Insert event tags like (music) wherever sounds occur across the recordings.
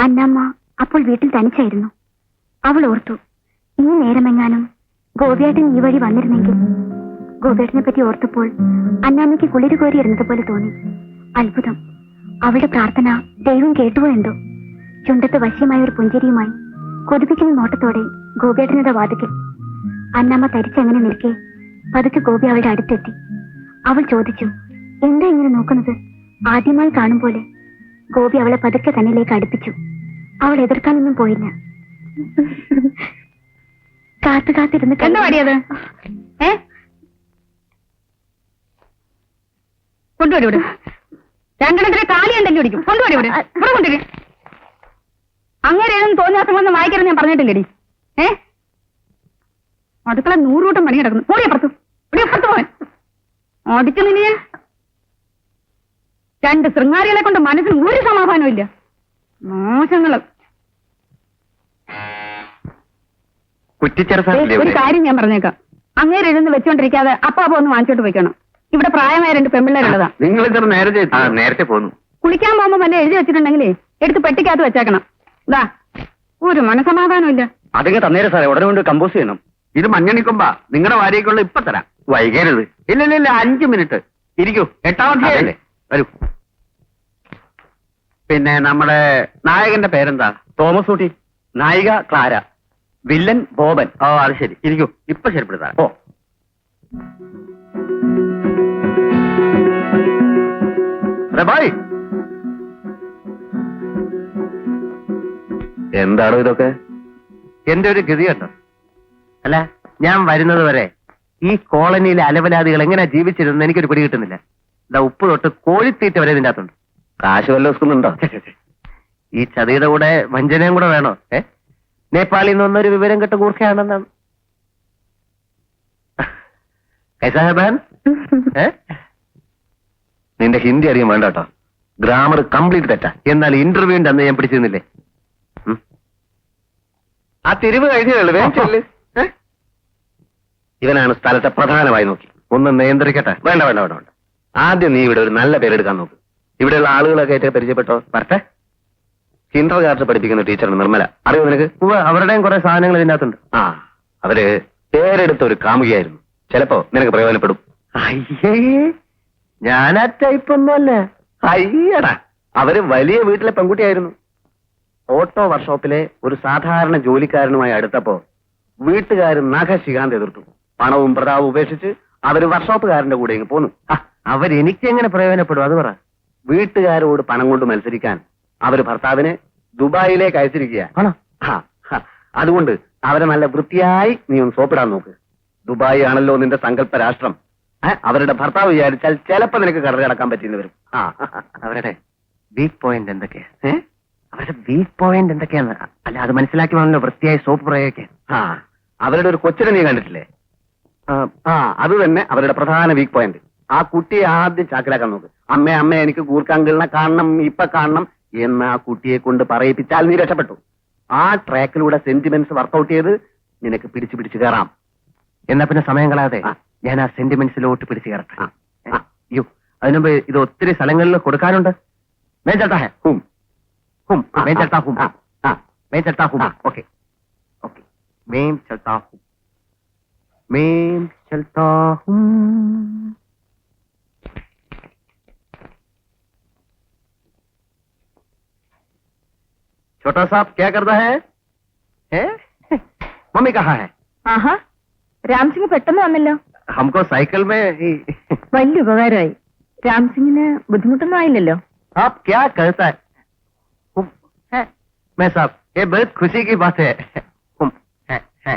അന്നമ്മ അപ്പോൾ വീട്ടിൽ തനിച്ചായിരുന്നു. അവൾ ഓർത്തു ഈ നേരമെങ്ങാനും ഗോപിയേട്ടൻ ഈ വഴി വന്നിരുന്നെങ്കിൽ ഗോപിയേട്ടനെ പറ്റി ഓർത്തപ്പോൾ അന്നാമ്മയ്ക്ക് കുളിര് കോരിയിരുന്നത് പോലെ തോന്നി. അത്ഭുതം. അവളുടെ പ്രാർത്ഥന ദൈവം കേട്ടുവോ എന്തോ? ചുണ്ടത്ത് വശ്യമായ ഒരു പുഞ്ചിരിയുമായി കൊതിപ്പിക്കുന്ന നോട്ടത്തോടെ ഗോപിയേട്ടനയുടെ വാതിക്കൽ. അന്നമ്മ തരിച്ചങ്ങനെ നിൽക്കെ പതുക്കെ ഗോപി അവളുടെ അടുത്തെത്തി. അവൾ ചോദിച്ചു എന്താ ഇങ്ങനെ നോക്കുന്നത്? ആദ്യമായി കാണും പോലെ ഗോപി അവളെ പതുക്കെ തന്നിലേക്ക് അടുപ്പിച്ചു. അവൾ എതിർക്കാനൊന്നും പോയില്ല. കാത്തു കാത്തിരുന്ന് എന്താ പാടിയത്? ഏ? കൊണ്ടുവരും ഇവിടെ. രണ്ടെണ്ണത്തിലെ കാലി ഉണ്ടല്ലോ ഒടിക്കും. കൊണ്ടുവരും ഇവിടെ. ഇവിടെ കൊണ്ടുവരും. അങ്ങനെ ഏതൊന്നും തോന്നിയാസം വായിക്കരുത് ഞാൻ പറഞ്ഞിട്ടില്ലേടി. ഏ? അടുക്കള നൂറുകൂട്ടം പണി കിടക്കുന്നു ഓടി അപ്പുറത്ത്. ഓടി അപ്പുറത്ത് പോവാൻ ഓടിച്ചു നിന്നെ. ഞാൻ രണ്ട് ശൃംഗാരികളെ കൊണ്ട് മനസ്സിന് ഒരു സമാധാനവും ഇല്ല. മോശങ്ങൾ. ഒരു കാര്യം ഞാൻ പറഞ്ഞേക്കാം. അങ്ങേര് എഴുന്ന് വെച്ചോണ്ടിരിക്കാതെ അപ്പ അപ്പൊ ഒന്ന് വാങ്ങിച്ചോട്ട് പോയിക്കണം. ഇവിടെ പ്രായമായ രണ്ട് പെമ്പിള്ളേരുള്ളതാ. നിങ്ങൾ ഇത്ര നേരത്തെ ആ നേരത്തെ പോന്നു. കുളിക്കാൻ പോകുമ്പോ എന്നെ എഴുതി വെച്ചിട്ടുണ്ടെങ്കിലേ എടുത്ത് പെട്ടിക്കകത്ത് വെച്ചേക്കണം. ഇതാ ഒരു മനസമാധാനം ഇല്ല. അതൊക്കെ തന്നേരെ സാറേ ഉടനെ കൊണ്ട് കമ്പോസ് ചെയ്യണം. ഇത് മഞ്ഞണിക്കുമ്പ നിങ്ങളുടെ വാരിയേക്കുള്ള ഇപ്പൊ തരാം. വൈകരുത്. ഇല്ല ഇല്ല ഇല്ല അഞ്ചു മിനിറ്റ്. ഇരിക്കൂ എട്ടാമത്തെ വരൂ. പിന്നെ നമ്മുടെ നായകന്റെ പേരെന്താ? തോമസ് ഊട്ടി. നായിക ക്ലാര. വില്ലൻ ബോബൻ. ഓ അത് ശരി. ഇരിക്കൂ. ഇപ്പൊ ശരിപ്പെടുത്താം. ഓ ബായ്. എന്താണോ ഇതൊക്കെ? എന്റെ ഒരു ഗതി കേട്ടോ. അല്ല ഞാൻ വരുന്നത് വരെ ഈ കോളനിയിലെ അലവലാദികൾ എങ്ങനെ ജീവിച്ചിരുന്നു എനിക്കൊരു പിടി കിട്ടുന്നില്ല. ഇതാ ഉപ്പ് തൊട്ട് കോഴിത്തീറ്റ വരെ ഇതിന്റെ അകത്തുണ്ട്. കാശ് വല്ല സ്കൂളുണ്ടോ ഈ ചതിയുടെ കൂടെ വഞ്ചനയും കൂടെ വേണോ? ഏ? നേപ്പാളിൽ നിന്ന് വന്നൊരു വിവരം കെട്ട് കൂർക്കയാണെന്നാണ്? ഏ? നിന്റെ ഹിന്ദി അറിയാൻ വേണ്ട കേട്ടോ. ഗ്രാമർ കംപ്ലീറ്റ് തെറ്റാ. എന്നാൽ ഇന്റർവ്യൂവിന്റെ അന്ന് ഞാൻ പിടിച്ചിരുന്നില്ലേ? ആ തിരിവ് കഴിഞ്ഞേ. ഇവനാണ് സ്ഥലത്തെ പ്രധാനമായി നോക്കി. ഒന്ന് നിയന്ത്രിക്കട്ടെ. വേണ്ട വേണ്ട വേണ്ട വേണ്ട. ആദ്യം നീ ഇവിടെ ഒരു നല്ല പേരെടുക്കാൻ നോക്ക്. ഇവിടെയുള്ള ആളുകളൊക്കെ ആയിട്ട് പരിചയപ്പെട്ടോ? വരട്ടെ. കിൻഡർ ഗാർഡ് പഠിപ്പിക്കുന്ന ടീച്ചറാണ് നിർമ്മല. അറിയോ നിനക്ക്? അവരുടെയും കുറെ സാധനങ്ങൾ ഇതിനകത്തുണ്ട്. ആ അവർ പേരെടുത്ത ഒരു കാമുകയായിരുന്നു. ചിലപ്പോ നിനക്ക് പ്രയോജനപ്പെടും. അയ്യേ ഞാൻ ആ ടൈപ്പ് ഒന്നുമല്ല അയ്യടാ അവർ വലിയ വീട്ടിലെ പെൺകുട്ടിയായിരുന്നു. ഓട്ടോ വർക്ക്ഷോപ്പിലെ ഒരു സാധാരണ ജോലിക്കാരനുമായി അടുത്തപ്പോ വീട്ടുകാർ നഖശികാന്ത് എതിർത്തു. പണവും പ്രതാവും ഉപേക്ഷിച്ച് അവർ വർക്ക്ഷോപ്പുകാരന്റെ കൂടെ ഇങ്ങ് പോന്നു. അവരെനിക്ക് എങ്ങനെ പ്രയോജനപ്പെടും? അത് പറ. വീട്ടുകാരോട് പണം കൊണ്ട് മത്സരിക്കാൻ അവർ ഭർത്താവിനെ ദുബായിലേക്ക് അയച്ചിരിക്കുക അതുകൊണ്ട് അവരെ നല്ല വൃത്തിയായി നീ ഒന്ന് സോപ്പിടാൻ നോക്ക്. ദുബായി ആണല്ലോ നിന്റെ സങ്കല്പ രാഷ്ട്രം. അവരുടെ ഭർത്താവ് വിചാരിച്ചാൽ ചിലപ്പോ നിനക്ക് കടറി അടക്കാൻ പറ്റിയെന്ന് വരും. ആ അവരുടെ വീക്ക് പോയിന്റ് എന്തൊക്കെയാ? അവരുടെ വീക്ക് പോയിന്റ് എന്തൊക്കെയാന്ന്? അല്ല അത് മനസ്സിലാക്കി വേണമല്ലോ വൃത്തിയായി സോപ്പ് പ്രയോഗിക്കാൻ ആ അവരുടെ ഒരു കൊച്ചിനെ നീ കണ്ടിട്ടില്ലേ? ആ. അത് തന്നെ അവരുടെ പ്രധാന വീക്ക് പോയിന്റ് ആ കുട്ടിയെ ആദ്യം ചാക്കിലാക്കാൻ നോക്ക് അമ്മേ അമ്മേ എനിക്ക് കൂർക്കാങ്കിളിനെ കാണണം ഇപ്പൊ കാണണം എന്ന് ആ കുട്ടിയെ കൊണ്ട് പറയിപ്പിച്ചാൽ നീ രക്ഷപ്പെട്ടു. ആ ട്രാക്കിലൂടെ സെന്റിമെന്റ്സ് വർക്ക്ഔട്ട് ചെയ്ത് നിനക്ക് പിടിച്ചു പിടിച്ചു കയറാം എന്നാ പിന്നെ സമയം കളയാതെ ഞാൻ ആ സെന്റിമെന്റ്സിലോട്ട് പിടിച്ചു കയറട്ടെ അയ്യോ അതിനുമ്പ് ഇത് ഒത്തിരി സ്ഥലങ്ങളിൽ കൊടുക്കാനുണ്ട്. മേച്ചട്ടാ ഹും. ഹും. മേച്ചട്ടാ മേം ചട്ടാ മേം ചൽത്താ छोटा साहब क्या करता है हैं? मम्मी कहाँ है ആഹാ രാംസിംഗ് പെട്ടെന്ന് വന്നല്ലോ हमको साइकिल में ही വലിയ ഉപകാരമായി രാംസിംഗിന് ബുദ്ധിമുട്ടൊന്നും ആയില്ലല്ലോ आप क्या करता है हुम, है मैं साहब ये बहुत खुशी की बात है हुम, है, है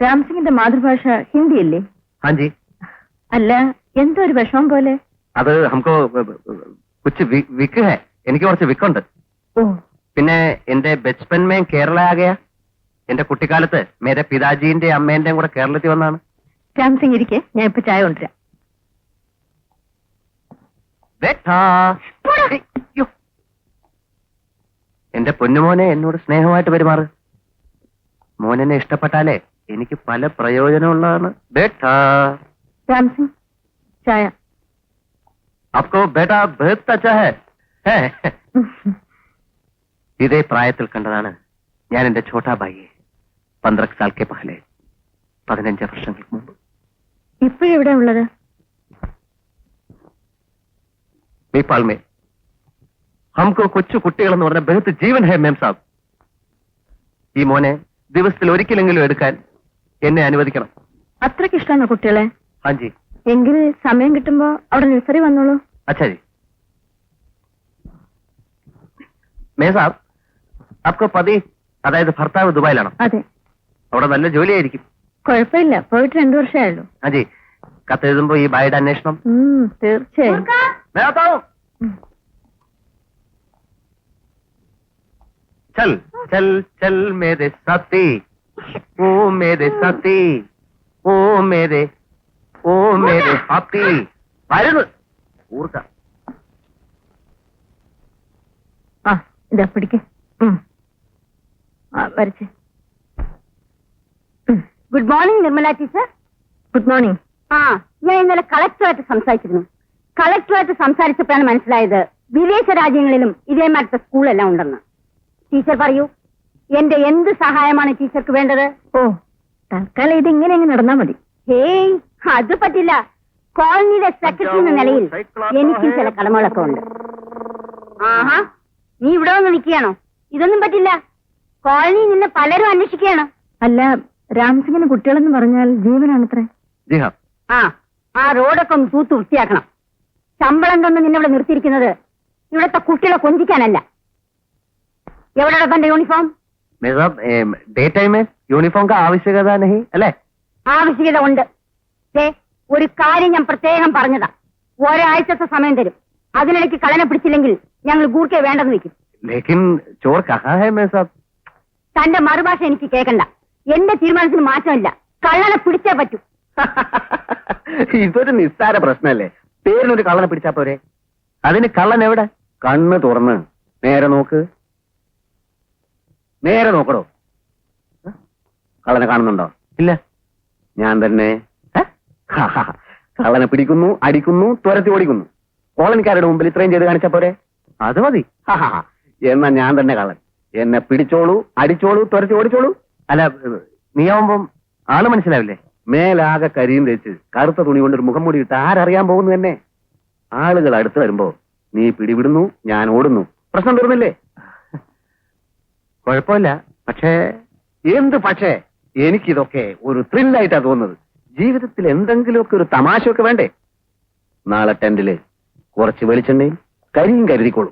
രാംസിംഗിന്റെ മാതൃഭാഷ ഹിന്ദിയല്ലേ हाँ जी അല്ല എന്തോ ഒരു വിഷമം പോലെ അത് നമുക്ക് കുച്ച് വിക്ക് ഹേ എനിക്ക് കുറച്ച് വിക്കുണ്ട് ഓ പിന്നെ എന്റെ ബച്പൻ മേ കേരള ആകയ എന്റെ കുട്ടിക്കാലത്ത് മേരെ പിതാജീന്റെ അമ്മേന്റെയും കൂടെ കേരളത്തിൽ വന്നാണ് രാംസിംഗ് ഇരിക്കെ ഞാൻ ഇപ്പൊ ചായ കൊണ്ടുവരാം എന്റെ പൊന്നുമോനെ എന്നോട് സ്നേഹമായിട്ട് പെരുമാറ് മോനെന്നെ ഇഷ്ടപ്പെട്ടാലേ എനിക്ക് പല പ്രയോജനമുള്ളതാണ് ബേട്ടാ രാംസിംഗ് ചായ आपको बेटा बहुत अच्छा है है ഇതേ പ്രായത്തിൽ കണ്ടതാണ് ഞാൻ എന്റെ ഛോട്ടാബായിയെ പന്ത്രണ്ട് സാൽക്കെ പഹലെ പതിനഞ്ച് വർഷങ്ങൾക്ക് മുമ്പ്. ഇപ്പോഴെവിടെ ഉള്ളത്? നേപ്പാൾമേ ഹംകോ കൊച്ചു കുട്ടികളെന്ന് പറഞ്ഞ ബഹുത്ത് ജീവൻ ഹേ മേം സാബ്. ഈ മോനെ ദിവസത്തിൽ ഒരിക്കലെങ്കിലും എടുക്കാൻ എന്നെ അനുവദിക്കണം. അത്രയ്ക്ക് ഇഷ്ടമാണോ കുട്ടികളെ? ഹാജി എങ്കിൽ സമയം കിട്ടുമ്പോ അവിടെ നഴ്സറി വന്നോളൂ. അച്ഛാജി മേസാബ് അപ്പൊ പതി അതായത് ഭർത്താവ് ദുബായിലാണോ? അതെ. അവിടെ നല്ല ജോലിയായിരിക്കും. കുഴപ്പമില്ല പോയിട്ട് രണ്ടു വർഷമായുള്ളൂ അജി കത്തെഴുതുമ്പോ ഈ ബായുടെ അന്വേഷണം? തീർച്ചയായും. ചൽ ചൽ ചൽ മേരെ സത്തി ഓ മേരെ സത്തി ഓ മേരെ ഓ മേരെ സത്തി വരുന്നു. ഊർക്ക. ആ ഇതാ പിടിക്കേ. വരച്ച് good morning Nirmala teacher good morning ആ ഞാൻ ഇന്നലെ കളക്ടറുമായിട്ട് സംസാരിച്ചിരുന്നു. കളക്ടറുമായിട്ട് സംസാരിച്ചപ്പോഴാണ് മനസ്സിലായത് വിദേശ രാജ്യങ്ങളിലും ഇതേമാരത്തെ സ്കൂളെല്ലാം ഉണ്ടെന്ന്. ടീച്ചർ പറയൂ എന്റെ എന്ത് സഹായമാണ് ടീച്ചർക്ക് വേണ്ടത്? ഓ തൽക്കാലം ഇത് ഇങ്ങനെ അങ്ങ് നടന്നാ മതി. ഹേയ് അത് പറ്റില്ല. കോളനിയുടെ സെക്രട്ടറി എന്ന നിലയിൽ എനിക്കും ചില കടമകളൊക്കെ ഉണ്ട്. ആഹാ നീ ഇവിടെ വന്ന് നിൽക്കുകയാണോ? ഇതൊന്നും പറ്റില്ല. കോളനിയിൽ നിന്ന് പലരും അന്വേഷിക്കുകയാണ്. അല്ല രാംസിംഗിന് കുട്ടികളെന്ന് പറഞ്ഞാൽ ജീവനാണത്രേ. ജിഹാ. ആ ആ റോഡൊക്കെ ഒന്ന് തൂത്ത് വൃത്തിയാക്കണം. ശമ്പളം തന്ന് നിന്നിവിടെ നിർത്തിയിരിക്കുന്നത് ഇവിടുത്തെ കുട്ടികളെ കൊഞ്ചിക്കാനല്ല. എവിടെ തന്റെ യൂണിഫോം? ഡേ യൂണിഫോം ആവശ്യകത അല്ലേ? ആവശ്യകത ഉണ്ട്. ഒരു കാര്യം ഞാൻ പ്രത്യേകം പറഞ്ഞതാ. ഒരാഴ്ചത്തെ സമയം തരും. അതിനിടയ്ക്ക് കളനെ പിടിച്ചില്ലെങ്കിൽ ഞങ്ങൾ ഗൂർക്കെ വേണ്ടെന്ന് വെക്കും ലേക്കിൻ തന്റെ മറുഭാഷ എനിക്ക് കേൾക്കണ്ട. എന്റെ തീരുമാനത്തിന് മാറ്റമില്ല. കള്ളനെ പിടിച്ചേ പറ്റൂ. (laughs) ഇതൊരു നിസ്സാര പ്രശ്നല്ലേ പേരിനൊരു കള്ളനെ പിടിച്ചാ പോരെ? അതിന് കള്ളൻ എവിടെ? കണ്ണ് തുറന്ന്. നേരെ നോക്ക്. നേരെ നോക്കടോ? കള്ളനെ കാണുന്നുണ്ടോ? ഇല്ല. ഞാൻ തന്നെ. കള്ളനെ പിടിക്കുന്നു അടിക്കുന്നു തുരത്തി ഓടിക്കുന്നു. കോളനിക്കാരുടെ മുമ്പിൽ ഇത്രയും ചെയ്ത് കാണിച്ചാ പോരെ? അത് മതി. എന്നാ ഞാൻ തന്നെ കള്ളൻ. എന്നെ പിടിച്ചോളൂ അടിച്ചോളൂ തുരച്ചു ഓടിച്ചോളൂ. അല്ല നീയാവുമ്പം ആൾ മനസ്സിലാവില്ലേ? മേലാകെ കരിയും തേച്ച് കറുത്ത തുണി കൊണ്ടൊരു മുഖം മൂടിയിട്ട് ആരറിയാൻ പോകുന്നു തന്നെ ആളുകൾ അടുത്ത് വരുമ്പോ നീ പിടിവിടുന്നു ഞാൻ ഓടുന്നു. പ്രശ്നം തീർന്നില്ലേ? കുഴപ്പമില്ല പക്ഷേ എന്ത് പക്ഷേ? എനിക്കിതൊക്കെ ഒരു ത്രില്ലായിട്ടാ തോന്നുന്നത്. ജീവിതത്തിൽ എന്തെങ്കിലുമൊക്കെ ഒരു തമാശയൊക്കെ വേണ്ടേ? നാളെ ടെന്റിൽ കുറച്ച് വെളിച്ചെണ്ണയും കരിയും കരുതിക്കോളൂ.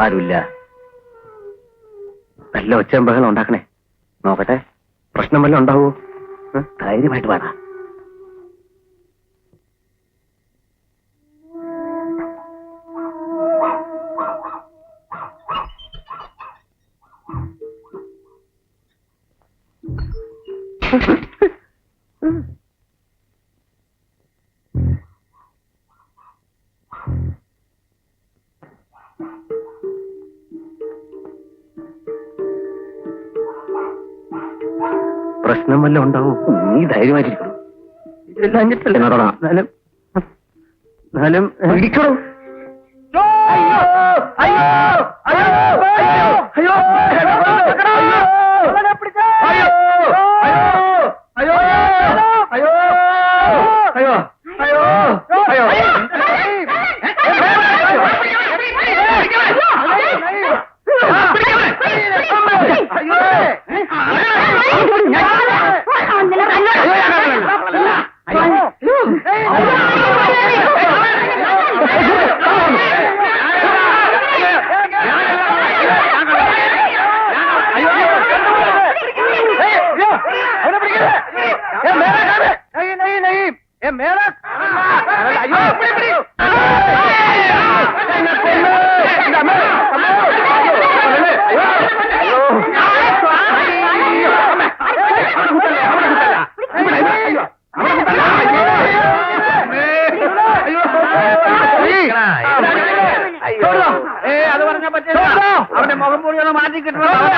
ആരുമില്ല. നല്ല ഒച്ചയും ബഹളം ഉണ്ടാക്കണേ. നോക്കട്ടെ. പ്രശ്നം വല്ലതും ഉണ്ടാവോ? ധൈര്യമായിട്ട് വേണ പ്രശ്നം വല്ലതും ഉണ്ടാവും നീ ധൈര്യമായിട്ടിരിക്കണം. എന്നാലും എന്നാലും അയ്യോ! അവന്റെ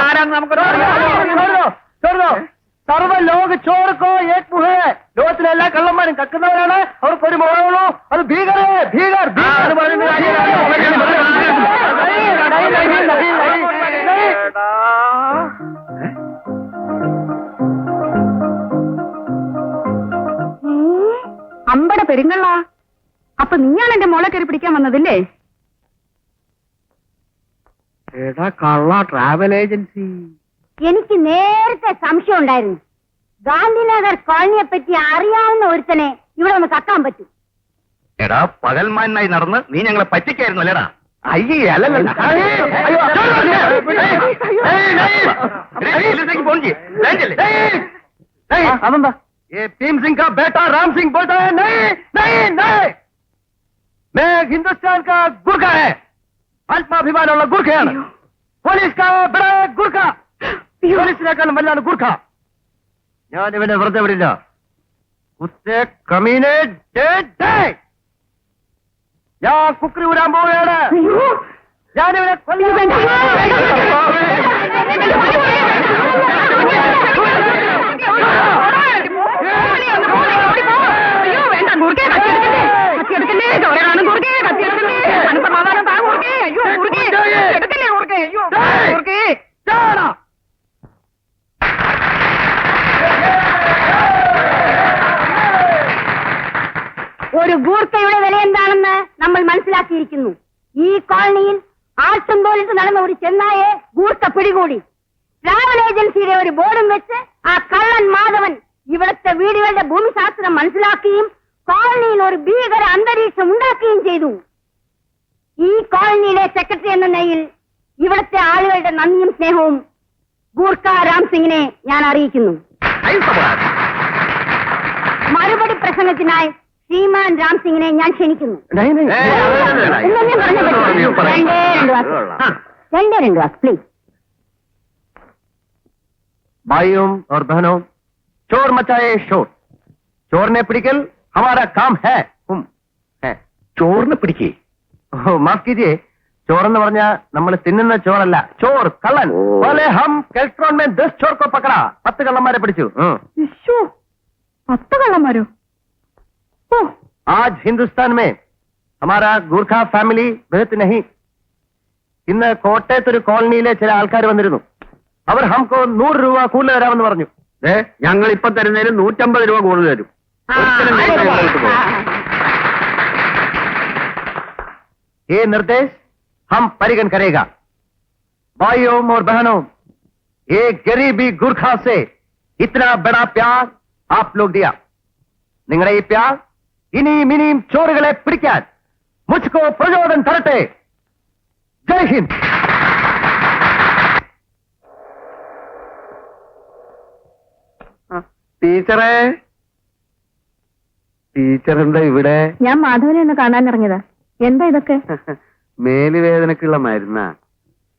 ആരാന്ന് നമുക്ക് സർവ ലോക ചോർക്കോ ഏക് മുഹേ ലോകത്തിലെ എല്ലാ കള്ളന്മാരും കക്കുന്നവരാണ് അവർക്ക് ഒരു മുഖമുള്ളൂ അത് ഭീകരേ ഭീകർ അമ്പട പെരുങ്കള്ള അപ്പൊ നീയാണ് എന്റെ മോളെ കയറി പിടിക്കാൻ വന്നതില്ലേ എടാ കള്ള ട്രാവൽ ഏജൻസി എനിക്ക് നേരത്തെ സംശയം ഉണ്ടായിരുന്നു ഗാന്ധിനഗർ കോളനിയെ പറ്റി അറിയാവുന്ന ഒരുത്തനെ ഇവിടെ ഒന്ന് കക്കാൻ പറ്റും എടാ പകൽമാനായി നടന്ന് നീ ഞങ്ങളെ പറ്റിക്കായിരുന്നു അല്ലേടാ അയ്യേ അല്ലല്ല അതെന്താ ഭീം സിംഗ് का बेटा राम सिंह बोलता है नहीं नहीं नहीं मैं हिंदुस्तान का गुरखा है ആത്മാഭിമാനമുള്ള ഗുർഖയാണ്. പോലീസ് ഗുർഖ. പോലീസിനേക്കാളും വല്ലാണ് ഗുർഖ. ഞാൻ ഇവനെ വെറുതെ വിടില്ല. ഞാൻ കുക്കറി ഊരാൻ പോവുകയാണ്. ഞാനിവനെ കൊല്ലുകയാണ് ഒരു ഗൂർക്കയുടെ വില എന്താണെന്ന് നമ്മൾ മനസ്സിലാക്കിയിരിക്കുന്നു ഈ കോളനിയിൽ ആട്ടും തോലിട്ട് നടന്ന ഒരു ചെന്നായെ ഗൂർത്ത പിടികൂടി. ട്രാവൽ ഏജൻസിയുടെ ഒരു ബോർഡും വെച്ച് ആ കള്ളൻ മാധവൻ ഇവിടുത്തെ വീടുകളുടെ ഭൂമിശാസ്ത്രം മനസ്സിലാക്കുകയും കോളനിയിൽ ഒരു ഭീകര അന്തരീക്ഷം ഉണ്ടാക്കുകയും ചെയ്തു. ഈ കോളനിയിലെ സെക്രട്ടറി എന്ന നിലയിൽ ഇവിടുത്തെ ആളുകളുടെ നന്ദിയും സ്നേഹവും ഗൂർഖ രാം സിംഗിനെ ഞാൻ അറിയിക്കുന്നു. മറുപടി പ്രസംഗത്തിനായി ശ്രീമാൻ രാം സിംഗിനെ ഞാൻ ക്ഷണിക്കുന്നു. രണ്ടേ രണ്ട് വാക്ക്. പ്ലീസ് भाइयों और बहनों चोर मचाए शोर चोर ने पिटिकल हमारा काम है हम है ചോറിനെ പിടിക്കേ. ഓ മാഫ് കീജിയെ. ചോറെന്ന് പറഞ്ഞാ നമ്മൾ തിന്നുന്ന ചോറല്ല. ചോർ കള്ളൻ. പോലെ ഹം കെൽട്രോൺ മേ ദസ് ചോർക്കോ പക്കട. പത്ത് കള്ളന്മാരെ പിടിച്ചു. പത്ത് കള്ളന്മാരോ? आज हिंदुस्तान में हमारा ഗൂർഖ ഫാമിലി ബഹത്ത് നഹി ഇന്ന് കോട്ടയത്ത് ഒരു കോളനിയിലെ ചില ആൾക്കാർ വന്നിരുന്നു അവർ ഹംകോ നൂറ് രൂപ കൂടുതൽ തരാമെന്ന് പറഞ്ഞു ഞങ്ങൾ ഇപ്പൊ തരുന്നതിന് നൂറ്റമ്പത് രൂപ കൂടുതൽ തരും ഒരിക്കലും ഞങ്ങൾ ഇങ്ങോട്ട് പോകും. ये निर्देश हम परिगण करेगा भाइयों और बहनों एक गरीबी गुरखा से इतना बड़ा प्यार आप लोग दिया നിങ്ങളുടെ ഈ പ്യാർ ഇനിയും ഇനിയും ചോറുകളെ പിടിക്കാൻ മുസ്കോ പ്രചോദനം തരട്ടെ. ജയ് ഹിന്ദ്. ടീച്ചറെ. ടീച്ചർ എന്താ ഇവിടെ? ഞാൻ മാധവനെ ഒന്ന് കാണാൻ ഇറങ്ങിയതാ. എന്താ ഇതൊക്കെ? (laughs) മേലുവേദനക്കുള്ള മരുന്നാ.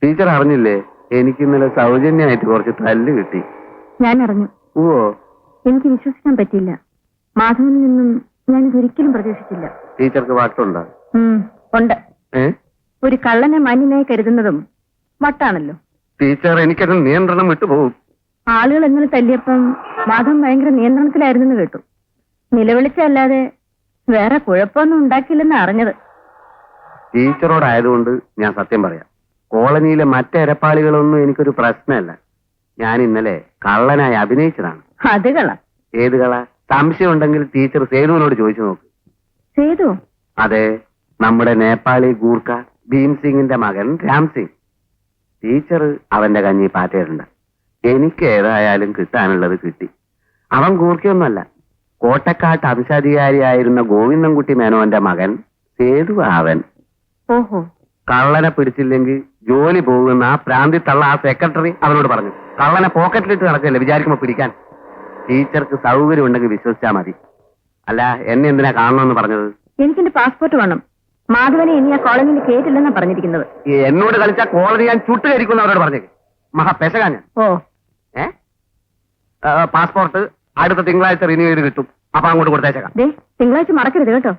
ടീച്ചർ അറിഞ്ഞില്ലേ? എനിക്ക് ഇന്നലെ സൗജന്യമായിട്ട് കുറച്ച് തല്ല് കിട്ടി. ഞാൻ അറിഞ്ഞു. ഓ എനിക്ക് വിശ്വസിക്കാൻ പറ്റില്ല മാധവനിൽ നിന്നും ഞാൻ ഒരിക്കലും പ്രതീക്ഷിച്ചില്ല. ടീച്ചർക്ക് വാട്ടുണ്ടോ ഉണ്ട്. ഒരു കള്ളനെ മാന്യനായി കരുതുന്നതും വട്ടാണല്ലോ ടീച്ചർ എനിക്കത് നിയന്ത്രണം വിട്ടുപോകും. ആളുകൾ എങ്ങനെ തല്ലിയപ്പം മാധവൻ ഭയങ്കര നിയന്ത്രണത്തിലായിരുന്നെന്ന് കേട്ടു. നിലവിളിച്ചല്ലാതെ വേറെ കുഴപ്പമൊന്നും ഉണ്ടാക്കില്ലെന്ന് അറിഞ്ഞത്. ടീച്ചറോടായതുകൊണ്ട് ഞാൻ സത്യം പറയാം. കോളനിയിലെ മറ്റരപ്പാളികളൊന്നും എനിക്കൊരു പ്രശ്നമല്ല. ഞാൻ ഇന്നലെ കള്ളനായി അഭിനയിച്ചതാണ്. അത് കള ഏത് കള സംശയം ഉണ്ടെങ്കിൽ ടീച്ചർ സേതുവിനോട് ചോദിച്ചു നോക്ക്. സേതു? അതെ നമ്മുടെ നേപ്പാളി ഗൂർഖ ഭീം സിംഗിന്റെ മകൻ രാം സിംഗ് ടീച്ചർ അവന്റെ കഞ്ഞി പാറ്റയിട്ടുണ്ട്. എനിക്ക് ഏതായാലും കിട്ടാനുള്ളത് കിട്ടി. അവൻ ഗൂർഖയൊന്നുമല്ല. കോട്ടക്കാട്ട് അംശാധികാരിയായിരുന്ന ഗോവിന്ദൻകുട്ടി മേനോന്റെ മകൻ സേതു അവൻ ഓഹോ. കള്ളനെ പിടിച്ചില്ലെങ്കിൽ ജോലി പോകുന്ന ആ പ്രാന്തി തള്ള ആ സെക്രട്ടറി അവനോട് പറഞ്ഞു. കള്ളനെ പോക്കറ്റിലിട്ട് നടക്കല്ലേ വിചാരിക്കുമ്പോ പിടിക്കാൻ? ടീച്ചർക്ക് സൗകര്യം ഉണ്ടെങ്കിൽ വിശ്വസിച്ചാ മതി. അല്ല എന്നെ എന്തിനാ കാണണമെന്ന് പറഞ്ഞത്? എനിക്കെന്റെ പാസ്പോർട്ട് വേണം. മാധവനെ ഇനി ആ കോളനിയിൽ കേട്ടില്ലെന്നാ പറഞ്ഞിരിക്കുന്നത്. ഈ എന്നോട് കളിച്ച കോളനി ഞാൻ ചുട്ടുകരിക്കുന്നു അവരോട് പറഞ്ഞേക്ക്. മഹാ പെശകാ ഞാൻ. ഓ. ഏ? പാസ്പോർട്ട് അടുത്ത തിങ്കളാഴ്ച റിന്യൂ ചെയ്ത് കിട്ടും. അപ്പൊ അങ്ങോട്ട് കൊടുത്തേച്ചേക്കാം. ദേ തിങ്കളാഴ്ച മറക്കരുത് കേട്ടോ.